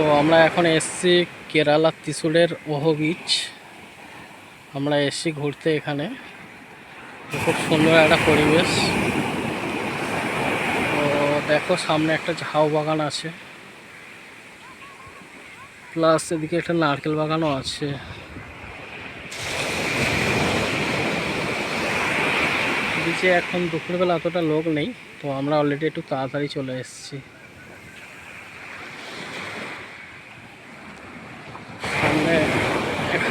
তো আমরা এখন এসছি কেরালা ত্রিশুলের ওহো বিচ আমরা এসছি ঘুরতে এখানে। খুব সুন্দর একটা পরিবেশ। তো দেখো, সামনে একটা ঝাউ বাগান আছে। প্লাস এদিকে একটা নারকেল বাগানও আছে। বিচে এখন দুপুরবেলা অতটা লোক নেই, তো আমরা অলরেডি একটু তাড়াতাড়ি চলে এসেছি সামনে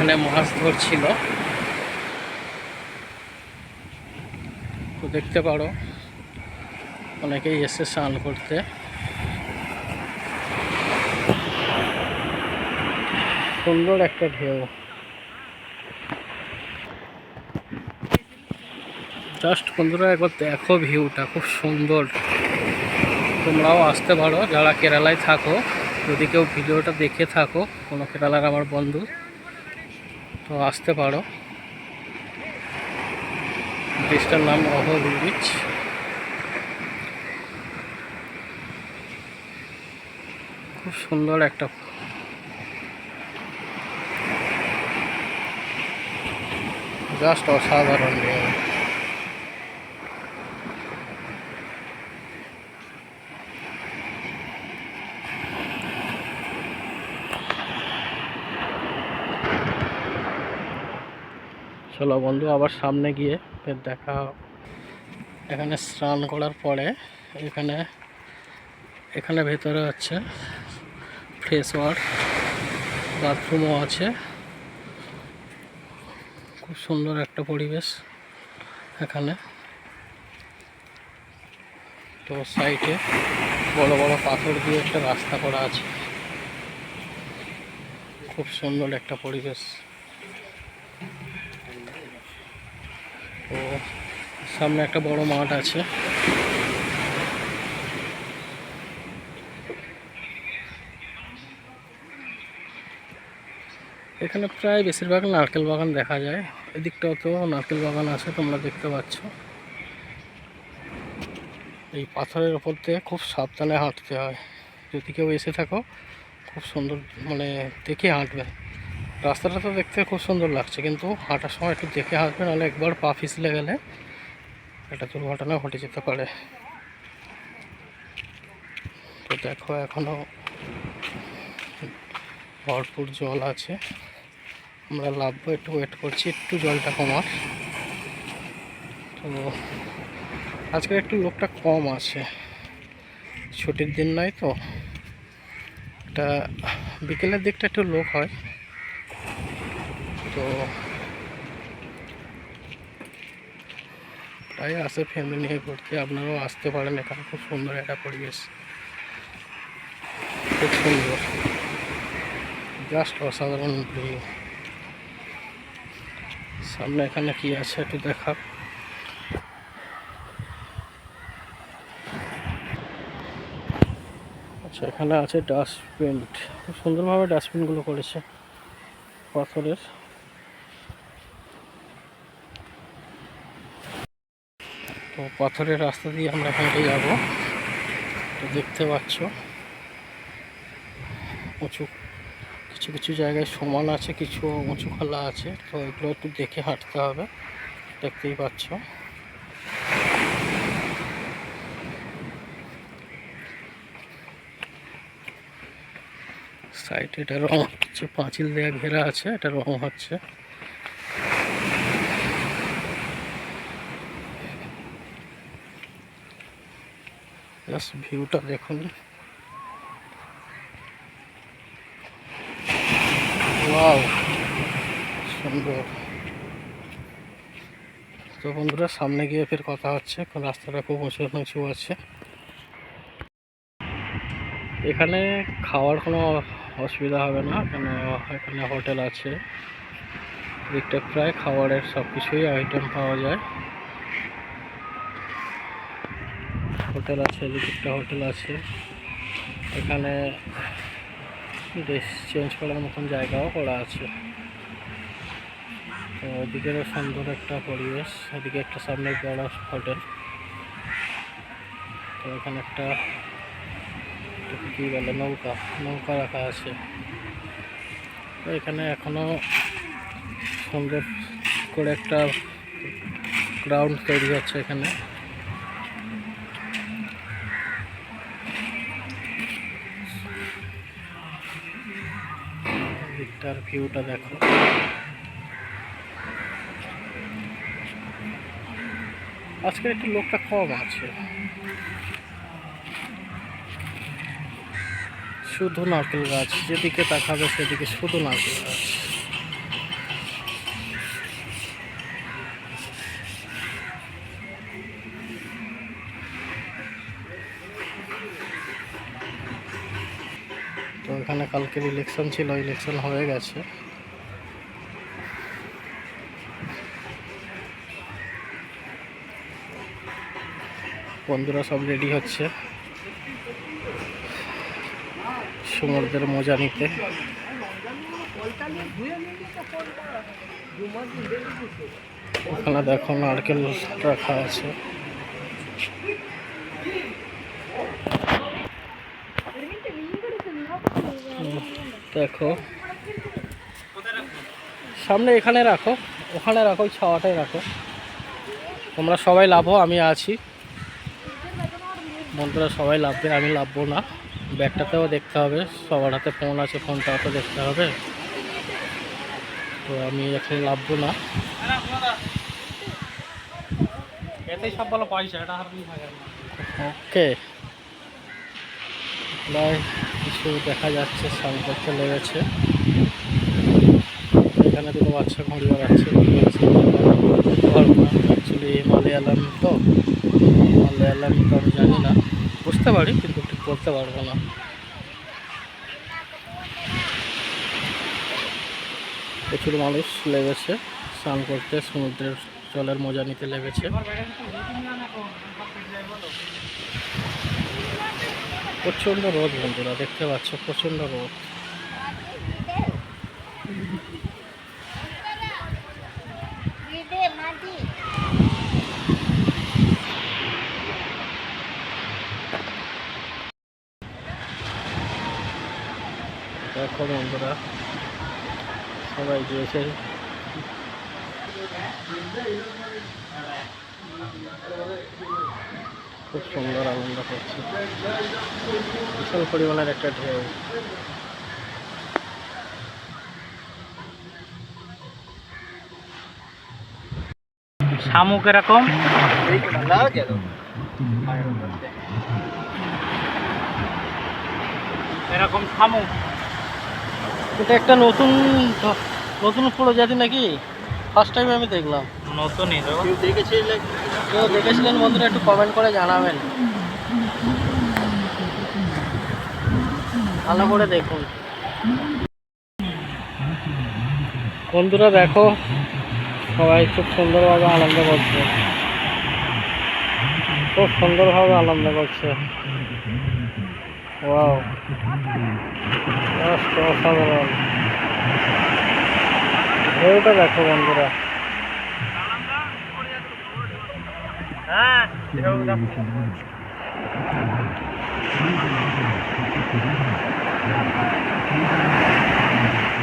এখানে মাছ ধরছিল তো দেখতে পারো, অনেকেই এসে স্নান করতে। সুন্দর একটা ঢেউ। জাস্ট বন্ধুরা, একবার দেখো ভিউটা, খুব সুন্দর। তোমরাও আসতে পারো, যারা কেরালায় থাকো, যদি কেউ ভিডিওটা দেখে থাকো, কোনো কেরালার আমার বন্ধু। তো আসতে পারো। ব্রিজটার নাম অহর ব্রিজ খুব সুন্দর একটা জাস্ট অসাধারণ চলো বন্ধু, আবার সামনে গিয়ে ফের দেখা এখানে স্নান করার পরে এখানে এখানে ভেতরে হচ্ছে ফ্রেশ ওয়ার বাথরুমও আছে। খুব সুন্দর একটা পরিবেশ এখানে। তো সাইডে বড় বড় পাথর দিয়ে একটা রাস্তা করা আছে। খুব সুন্দর একটা পরিবেশ। সামনে একটা বড় মাঠ আছে। এখানে প্রায় বেশিরভাগ নারকেল বাগান দেখা যায়। এদিকটাও তো নারকেল বাগান আছে, তোমরা দেখতে পাচ্ছ। এই পাথরের ওপর দিয়ে খুব সাবধানে হাঁটতে হয়। যদি কেউ এসে থাকো, খুব সুন্দর মানে দেখে হাঁটবে। রাস্তাটা তো দেখতে খুব সুন্দর লাগছে, কিন্তু হাঁটার সময় একটু দেখে হাঁটবে, নাহলে একবার পা পিছলে গেলে একটা দুর্ঘটনা ঘটে যেতে পারে। তো দেখো এখনও ভরপুর জল আছে। আমরা লাভবো, একটু ওয়েট করছি, একটু জলটা কমার। তো আজকে একটু লোকটা কম আছে। ছুটির দিন নয় তো। এটা বিকেলের দিকটা একটু লোক হয়। তো তাই আসে ফ্যামিলি নিয়ে ঘুরতে। আপনারাও আসতে পারেন এখানে, খুব সুন্দর একটা পরিবেশ। খুব সুন্দর। জাস্ট অসাধারণ ভিউ সামনে এখানে কি আছে একটু দেখা আচ্ছা এখানে আছে ডাস্টবিন খুব সুন্দরভাবে ডাস্টবিনগুলো করেছে। পাথরের। তো পাথরের রাস্তা দিয়ে আমরা হেঁটে যাব। দেখতে পাচ্ছ, উঁচু, কিছু কিছু জায়গায় সমান আছে, কিছু উঁচু খালা আছে, তো এগুলো একটু দেখে হাঁটতে হবে, দেখতেই পাচ্ছ। সাইড এটা রং হচ্ছে, পাঁচিল দেওয়া ঘেরা আছে, এটা রং হচ্ছে। জাস্ট ভিউটা দেখুন। সুন্দর। তো বন্ধুরা, সামনে গিয়ে ফের কথা হচ্ছে। রাস্তাটা খুব উঁচু উঁচু আছে। এখানে খাওয়ার কোনো অসুবিধা হবে না। কেন এখানে হোটেল আছে। দিকটা প্রায় খাবারের সব কিছুই আইটেম পাওয়া যায়। হোটেল আছে এদিকে হোটেল আছে। এখানে ড্রেস চেঞ্জ করার মতন জায়গাও করা আছে। তো ওদিকের সুন্দর একটা পরিবেশ এদিকে একটা সামনে বড় হোটেল। তো এখানে একটা কী বলে, নৌকা নৌকা রাখা আছে। তো এখানে এখনও সুন্দর করে একটা গ্রাউন্ড তৈরি হচ্ছে এখানে। দিকটার ভিউটা দেখো। আজকে একটু লোকটা কম আছে। শুধু নারকেল গাছ, যেদিকে তাকাবে সেদিকে শুধু নারকেল গাছ। তো এখানে কালকের ইলেকশন ছিল ইলেকশন হয়ে গেছে। বন্ধুরা সব রেডি হচ্ছে। সমুদ্রের মজা নিতে। ওখানে দেখো নারকেল রাখা আছে। দেখো। সামনে এখানে রাখো ওখানে রাখো ওই ছাওয়াটাই রাখো। তোমরা সবাই লাভো আমি আছি। বন্ধুরা সবাই লাভবে আমি লাভবো না। ব্যাগটাতেও দেখতে হবে সবার হাতে ফোন আছে ফোনটাও তো দেখতে হবে। তো আমি এখন লাভবো না। এতেই সব ভালো পয়সা এটা আর ওকে প্রায় কিছু দেখা যাচ্ছে স্নান করতে লেগেছে। এখানে দুটো বাচ্চা ঘুড়ি বেড়াচ্ছে অ্যাকচুয়ালি মালয়ালাম তো। মালয়ালাম তো আমি জানি না। বুঝতে পারি, কিন্তু ঠিক বলতে পারব না। প্রচুর মানুষ লেগেছে। স্নান করতে, সমুদ্রের জলের মজা নিতে লেগেছে। প্রচণ্ড রোদ বন্ধুরা দেখতে পাচ্ছ প্রচণ্ড রোদ। দেখো বন্ধুরা সবাই গিয়েছে। খুব সুন্দর আনন্দ করছে। বিশাল পরিমাণের একটা ঢেউ। শামুক এরকম। এরকম শামুক। এটা একটা নতুন নতুন প্রজাতি নাকি? ফার্স্ট টাইম আমি দেখলাম। নতুনই তো। কেউ দেখেছিলেন বন্ধুরা, একটু কমেন্ট করে জানাবেন। ভালো করে দেখুন। বন্ধুরা, দেখো, সবাই খুব সুন্দরভাবে আনন্দ করছে। খুব সুন্দরভাবে আনন্দ করছে। ওয়াও অসাধারণ। ঢেউটা দেখো বন্ধুরা। হ্যাঁ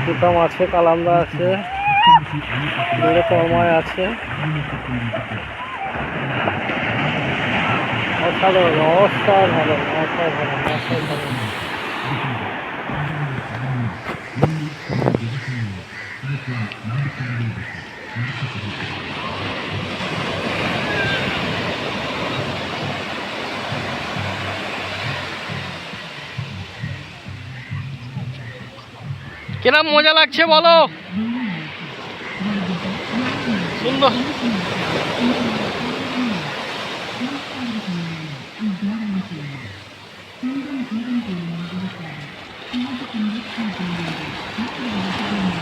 সুতাম আছে কালামদা আছে দূরে তরময় আছে। অসাধারণ অসাধারণ অসাধারণ অসাধারণ। কিরম মজা লাগছে বলো? সুন্দর।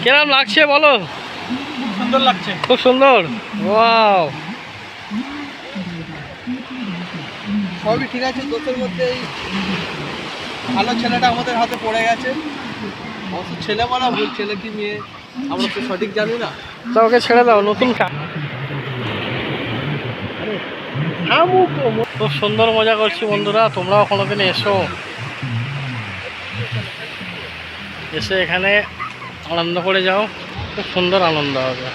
কিরম লাগছে বলো? সুন্দর লাগছে। খুব সুন্দর। ওয়াও। সবই ঠিক আছে দোষের মধ্যে এই ভালো ছেলেটা আমাদের হাতে পড়ে গেছে। ছেলে বলা ভুল ছেলে কি মেয়ে? আমরা তো সঠিক জানি না। তা ওকে ছেড়ে দাও নতুন কা খুব সুন্দর মজা করছি বন্ধুরা তোমরাও কোনোদিন এসো। এসে এখানে আনন্দ করে যাও খুব সুন্দর আনন্দ হবে।